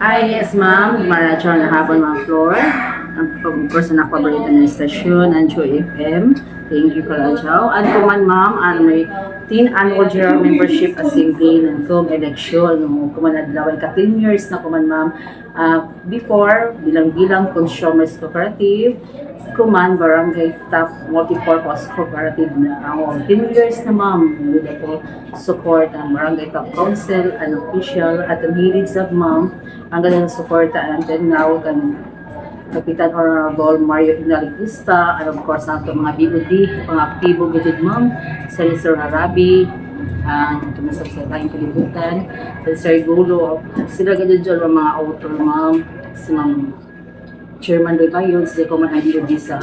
Ay, yes, ma'am. Marathon na hapon, ma'am Floor. Ang course, na paborito ng istasyon, ang Joy FM. Thank you, Kalajaw. At kuman, ma'am, ang may teen annual general membership assembly ng COM election. No, kuman adlaw ka 10 years na kuman, ma'am. Ah, before, bilang-bilang consumers cooperative, kuman barangay top multipurpose cooperative na ang 10 years na ma'am with ako support ang barangay top council and official at ang hilid sa ma'am ang ganang support until now kan Kapitan Honorable Mario Inaligusta and of course ang mga BOD, mga aktibo gajud ma'am, Senator Harabi, ang tumasap sa tayong kalibutan, Senator Gulo, sila gajud dyan ang mga author ma'am, si ma'am Chairman Roy Bayon, si Common IDOD sa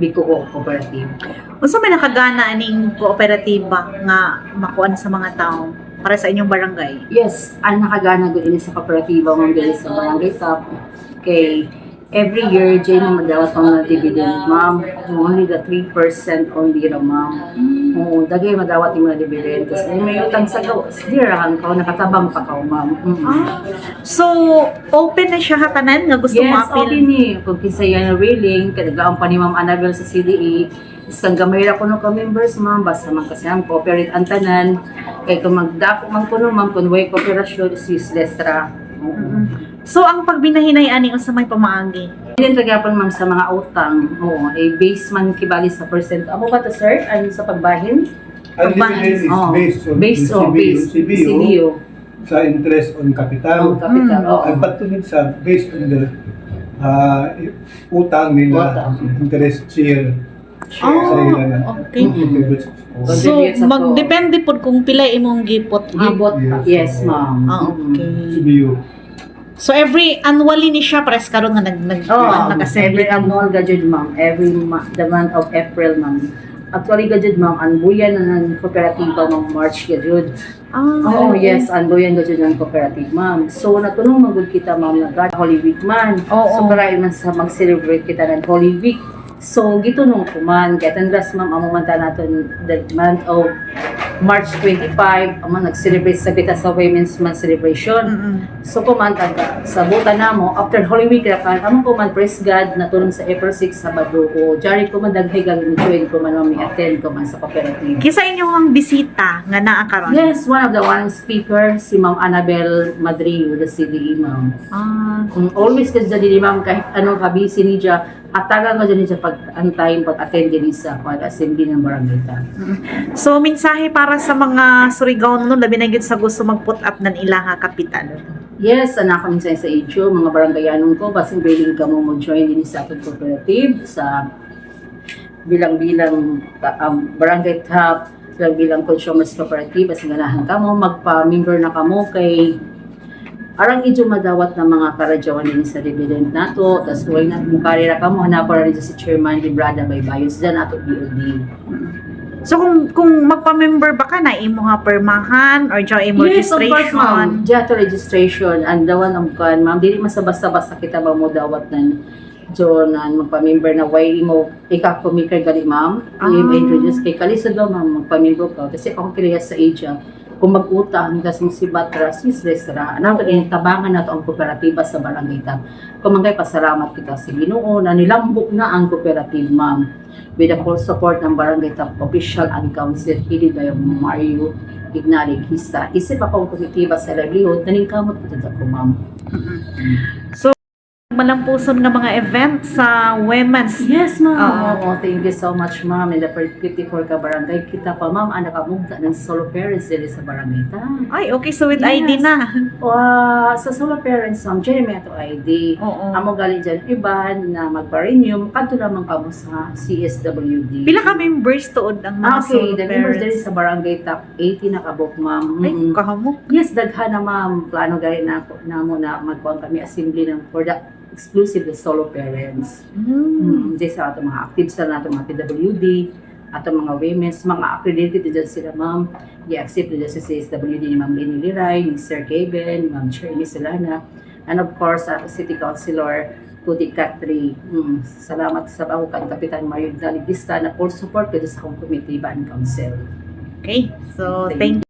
Biko Cooperative. Unsa may nakagana aning kooperatiba nga makuan sa mga tao para sa inyong barangay? Yes, ang nakagana ko ini sa kooperatiba dili sa barangay top kay every year jay mo madawat pang mga dividend ma'am only the 3% only ra ma'am. Oo, dagay madawat yung mga dividend kasi may utang sa gawa dirahan ka nakatabang pa ka ma'am. Mm. So, open na siya hatanan nga gusto mo yes, apil. okay ni kung kinsa yan willing kadaglaon pa ni ma'am Annabel sa CDE isang gamay ra kuno ka members ma'am. Basta man kasi ang cooperate ang tanan kay kung magdako man kuno ma'am kung way cooperation is useless ra. So, ang pagbinahinay ani unsa may pamaagi? Hindi tagapan ma'am sa mga utang. Oo, eh, base man kibali sa percent. Amo ba to sir? Ano sa pagbahin? Ang Pagbahin, dividend is Oo. based on based on CBU, base. CBU, CBU. sa interest on capital. Ang capital. Mm. Oo. Ang patungin sa based on the uh, utang nila, Utang. interest share sa Oh, na. okay. Contributes. So, sa magdepende pod kung pila imong gipot. Gibot. Yes, Yes. ma'am. Ah, okay. CBU. So, every annually ni siya pares karon nga nag nag Oh, every annual gadget ma'am. Every ma- the month of April ma'am. Actually gadget ma'am, ang buyan na ng kooperatiba ma'am March gadget. Ah, Oo, yes, ang buyan gadget ng cooperative ma'am. So natulong magud kita ma'am na God Holy Week man. Oo. So para man sa mag-celebrate kita ng Holy Week. So gito nung kuman, kaya tandras ma'am, amo man ta natin the month of March 25, amo nag-celebrate sa kita sa Women's Month celebration. Mm-mm. So kuman taga sa buta namo after Holy Week ra kan amo kuman praise God natulong sa April 6 Sabado o jari ko man daghay gag join ko man mi attend ko man sa cooperative. Kisa inyong bisita nga naa karon? Yes, one of the one speaker si Ma'am Annabel Madrid the CDE ma'am. Ah, Kung always kasi dyan ma'am kahit anong kabisi ni siya atagan mo dyan siya pag antayin pag attend din sa pag assembly ng barangay ta. So, mensahe para sa mga Surigao nun, labi na sa gusto mag-put up ng ilaha kapital. Yes, anak ko minsan sa issue, mga barangayanon ko, basing willing ka mo mag-join din sa ating cooperative sa bilang-bilang um, barangay top, bilang-bilang consumers cooperative, basing ganahan ka mo, magpa-member na ka mo kay arang idyo madawat ng mga karadyawan din sa dividend nato, tas huwag na mo karira ka mo, hanapon rin si Chairman Librada Baybayos, dyan ato BOD. So, kung kung magpa-member ba ka na, imo nga permahan or jo imo Yes, of course, ma'am. registration? Registration and one of kan, ma'am. Dili man sa basta-basta kita ba mo dawat nan John an magpa-member na way mo ika-communicate gali ma'am. Ah. Ah. introduce kay kalisod daw ma'am magpa-member ka kasi ako kaya sa age ah. Kung mag-utang kasi si Batra, sis Lesra, ano ka din, tabangan na ang kooperatiba sa barangay ta. Kumangay, pasalamat kita sa Ginoo na nilambok na ang cooperative, ma'am. With the full support ng barangay top official and council, hili na yung Mario Ignali Kista. Isip akong komitiba sa livelihood, naningkamot ko ma'am. So, malampuson nga mga event sa women's. Yes, ma'am. Oo. Oo, thank you so much, ma'am. In the 54 ka barangay, kita pa, ma'am, anak kamugta ng solo parents dili sa barangay ta. Ay, okay. So, with Yes. ID na. Wa sa solo parents, ma'am, Jeremy ato ID. Oo. Amo galing dyan iban na magpa-renew, kanto naman kamo sa CSWD. Pila ka members tuod ang mga okay, solo the members parents? sa barangay top 80 na kabok, ma'am. Ay, kahamok. Yes, daghan na ma'am. Plano gari na na mo na magkuhan kami assembly ng for the exclusive the solo parents. Hmm. Mm. Di sa ato mga active sa nato mga PWD, ato mga women's, mga accredited dyan sila ma'am. I-accept dyan sa CSWD ni Ma'am Lenny Liray, ni Sir Kevin, ni Ma'am Shirley Solana, and of course, ato City Councilor Tuti Katri. Mm. Salamat sa ako kan Kapitan Mario Dalibista na full support ko sa akong committee and council. Okay. So, Thank thank